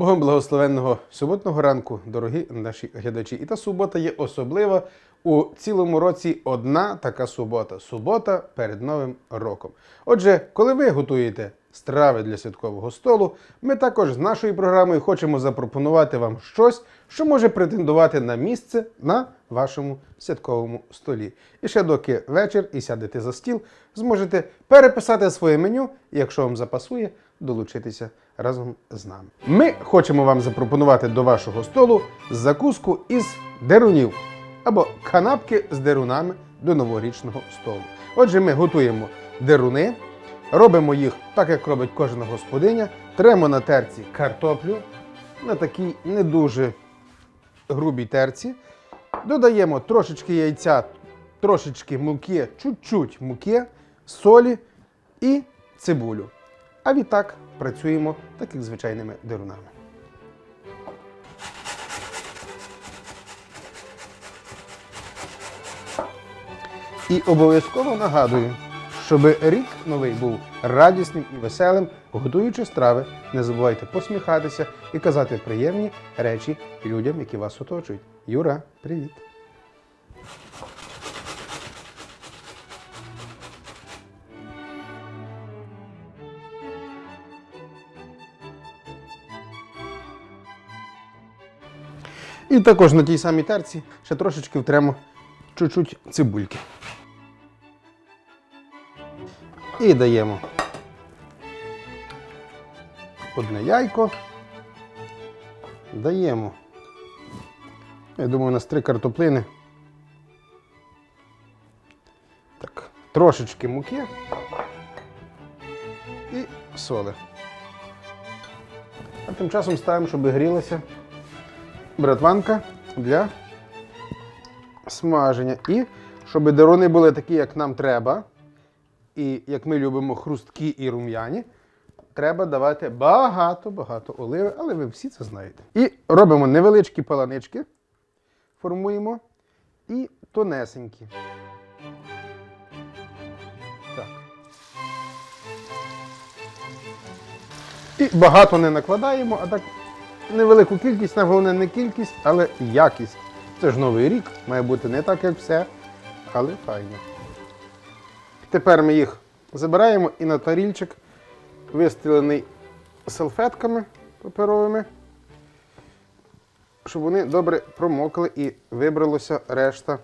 Богом благословенного суботного ранку, дорогі наші глядачі. І та субота є особлива. У цілому році одна така субота субота перед Новим роком. Отже, коли ви готуєте страви для святкового столу, ми також з нашою програмою хочемо запропонувати вам щось, що може претендувати на місце на вашому святковому столі. І ще доки вечір і сядете за стіл, зможете переписати своє меню, якщо вам запасує, долучитися разом з нами. Ми хочемо вам запропонувати до вашого столу закуску із дерунів або канапки з дерунами до новорічного столу. Отже, ми готуємо деруни, робимо їх так, як робить кожна господиня, тремо на терці картоплю на такій не дуже грубій терці. Додаємо трошечки яйця, трошечки муки, чуть-чуть муки, солі і цибулю. А відтак працюємо так, як звичайними дерунами. І обов'язково нагадую, щоб рік новий був радісним і веселим, готуючи страви, не забувайте посміхатися і казати приємні речі людям, які вас оточують. Юра, привіт! І також на тій самій терці ще трошечки втремо чуть-чуть цибульки. І даємо одне яйко. Даємо. Я думаю, у нас три картоплини. Так, трошечки муки і соли. А тим часом ставимо, щоб грілася братванка для смаження. І щоб деруни були такі, як нам треба, і як ми любимо хрусткі і рум'яні, треба давати багато-багато оливи, але ви всі це знаєте. І робимо невеличкі паланички, формуємо і тонесенькі. Так. І багато не накладаємо, а так невелику кількість, на головне не кількість, але якість. Це ж новий рік, має бути не так, як все, але файно. Тепер ми їх забираємо і на тарільчик, вистелений салфетками паперовими, щоб вони добре промокли і вибралося решта.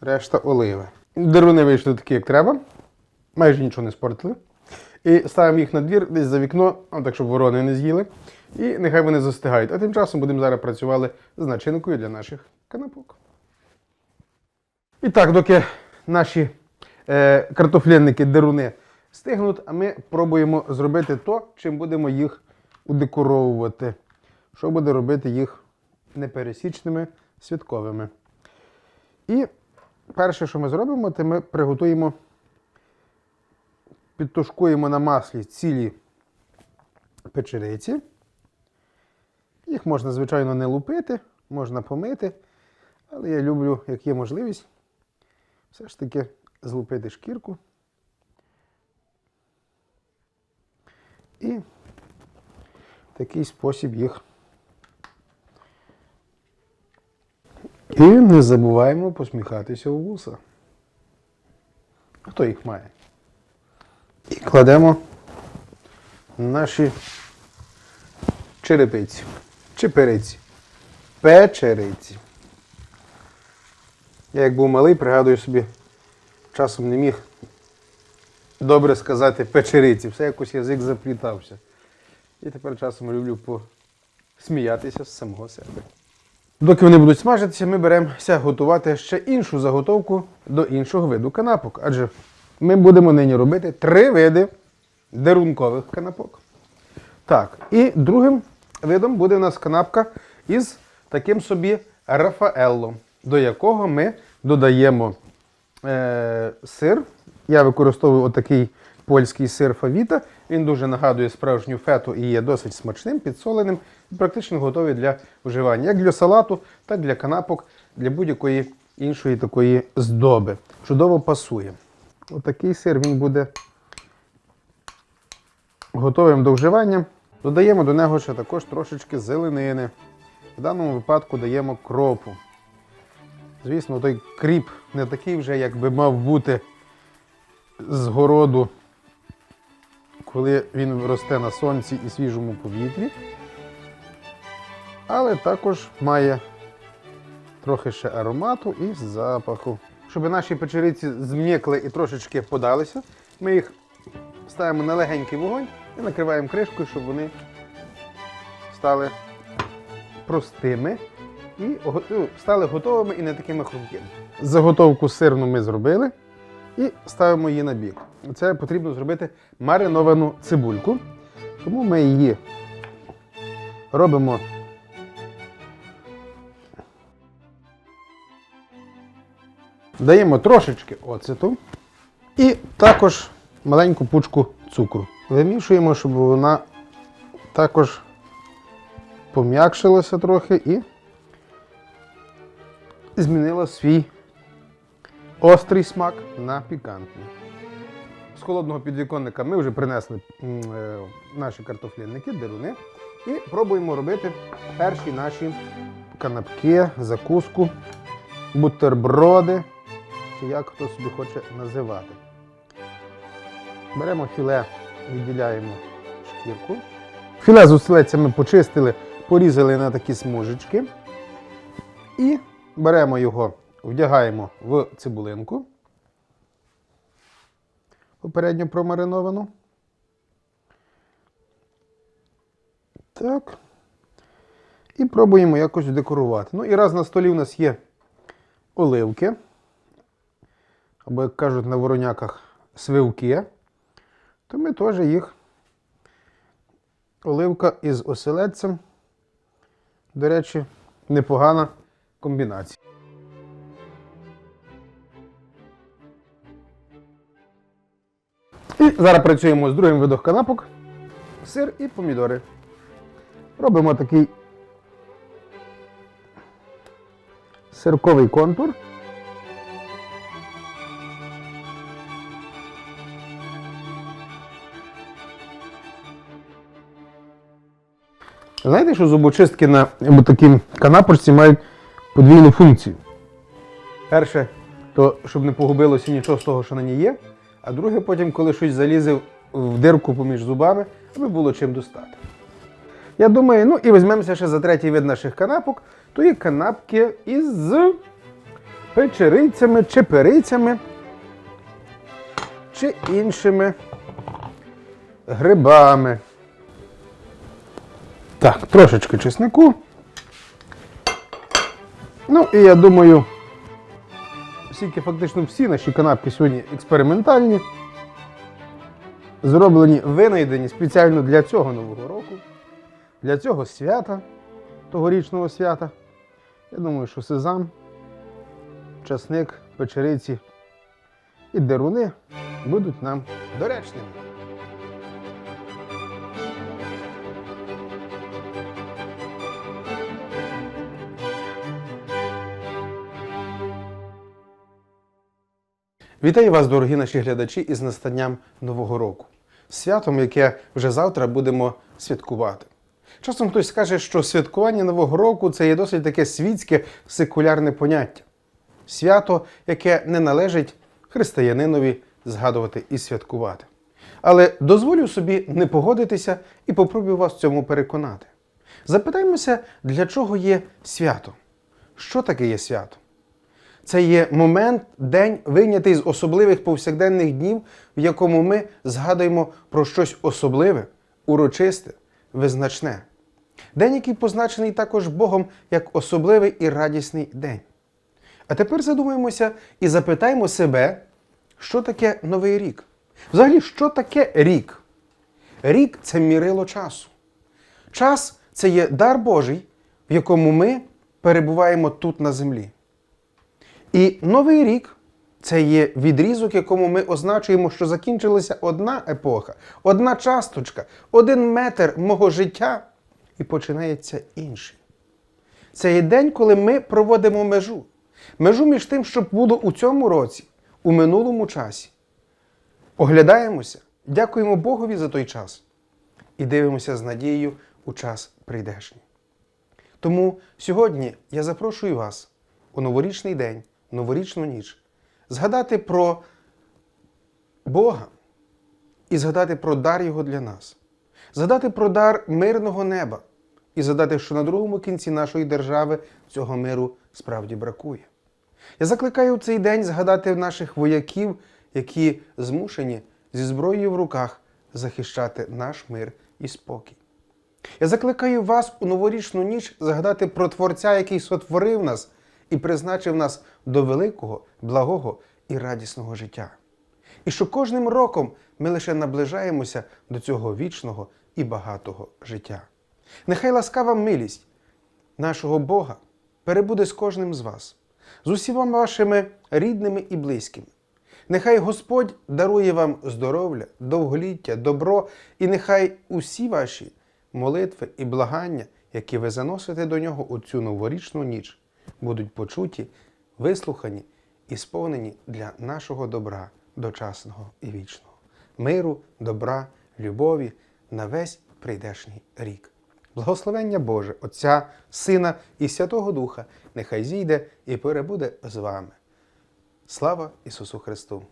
Решта оливи. Деруни вийшли такі, як треба. Майже нічого не спортили. І ставимо їх на двір десь за вікно, так, щоб ворони не з'їли. І нехай вони застигають. А тим часом будемо зараз працювати з начинкою для наших канапок. І так, доки наші е, картофлянники деруни стигнуть, а ми пробуємо зробити то, чим будемо їх удекоровувати. Що буде робити їх непересічними святковими. І перше, що ми зробимо, це ми приготуємо, підтушкуємо на маслі цілі печериці. Їх можна, звичайно, не лупити, можна помити, але я люблю, як є можливість, все ж таки злупити шкірку. І в такий спосіб їх. І не забуваємо посміхатися у вуса. Хто їх має? І кладемо наші черепиці. Чепериці. Печериці. Я як був малий, пригадую собі, часом не міг добре сказати печериці. Все якось язик заплітався. І тепер часом люблю посміятися з самого себе. Доки вони будуть смажитися, ми беремося готувати ще іншу заготовку до іншого виду канапок. Адже ми будемо нині робити три види дерункових канапок. Так, і другим видом буде у нас канапка із таким собі Рафаелло, до якого ми додаємо е, сир. Я використовую отакий польський сир фавіта. Він дуже нагадує справжню фету і є досить смачним, підсоленим і практично готовий для вживання. Як для салату, так і для канапок, для будь-якої іншої такої здоби. Чудово пасує. Отакий сир він буде готовим до вживання. Додаємо до нього ще також трошечки зеленини. В даному випадку даємо кропу. Звісно, той кріп не такий вже, як би мав бути з городу, коли він росте на сонці і свіжому повітрі. Але також має трохи ще аромату і запаху. Щоб наші печериці зм'якли і трошечки подалися, ми їх ставимо на легенький вогонь і накриваємо кришкою, щоб вони стали простими і ну, стали готовими і не такими хрумкими. Заготовку сирну ми зробили і ставимо її на бік. Це потрібно зробити мариновану цибульку. Тому ми її робимо Даємо трошечки оцету і також маленьку пучку цукру. Вимішуємо, щоб вона також пом'якшилася трохи і змінила свій острий смак на пікантний. З холодного підвіконника ми вже принесли е, наші картофляники, деруни, і пробуємо робити перші наші канапки, закуску, бутерброди, чи як хто собі хоче називати. Беремо філе, відділяємо шкірку. Філе з оселедцями почистили, порізали на такі смужечки. І беремо його, вдягаємо в цибулинку. Попередньо промариновану. Так. І пробуємо якось декорувати. Ну і раз на столі у нас є оливки або, як кажуть на вороняках, свивки, то ми теж їх оливка із оселедцем. До речі, непогана комбінація. І зараз працюємо з другим видом канапок. Сир і помідори. Робимо такий сирковий контур. Знаєте, що зубочистки на такій канапочці мають подвійну функцію. Перше, то щоб не погубилося нічого з того, що на ній є. А друге, потім, коли щось залізе в дирку поміж зубами, аби було чим достати. Я думаю, ну і візьмемося ще за третій вид наших канапок, то є канапки із печерицями, чеперицями чи іншими грибами. Так, трошечки чеснику. Ну і я думаю, оскільки фактично всі наші канапки сьогодні експериментальні, зроблені, винайдені спеціально для цього нового року, для цього свята, тогорічного свята. Я думаю, що сезам, часник, печериці і деруни будуть нам доречними. Вітаю вас, дорогі наші глядачі, із настанням Нового року. Святом, яке вже завтра будемо святкувати. Часом хтось скаже, що святкування Нового року це є досить таке світське секулярне поняття. Свято, яке не належить християнинові згадувати і святкувати. Але дозволю собі не погодитися і попробую вас в цьому переконати. Запитаймося, для чого є свято? Що таке є свято? Це є момент, день, вийнятий з особливих повсякденних днів, в якому ми згадуємо про щось особливе, урочисте, визначне. День, який позначений також Богом як особливий і радісний день. А тепер задумаємося і запитаємо себе, що таке Новий рік? Взагалі, що таке рік? Рік це мірило часу. Час це є дар Божий, в якому ми перебуваємо тут на землі. І Новий рік це є відрізок, якому ми означуємо, що закінчилася одна епоха, одна часточка, один метр мого життя, і починається інший. Це є день, коли ми проводимо межу. Межу між тим, що було у цьому році, у минулому часі. Оглядаємося, дякуємо Богові за той час. і дивимося з надією у час прийдешній. Тому сьогодні я запрошую вас у новорічний день, новорічну ніч, згадати про Бога і згадати про дар Його для нас, згадати про дар мирного неба і згадати, що на другому кінці нашої держави цього миру справді бракує. Я закликаю в цей день згадати наших вояків, які змушені зі зброєю в руках захищати наш мир і спокій. Я закликаю вас у новорічну ніч згадати про Творця, який сотворив нас і призначив нас до великого, благого і радісного життя. І що кожним роком ми лише наближаємося до цього вічного і багатого життя. Нехай ласкава милість нашого Бога перебуде з кожним з вас, з усіма вашими рідними і близькими. Нехай Господь дарує вам здоров'я, довголіття, добро, і нехай усі ваші молитви і благання, які ви заносите до нього у цю новорічну ніч, будуть почуті, вислухані і сповнені для нашого добра дочасного і вічного, миру, добра, любові на весь прийдешній рік. Благословення Боже, Отця, Сина і Святого Духа, нехай зійде і перебуде з вами. Слава Ісусу Христу!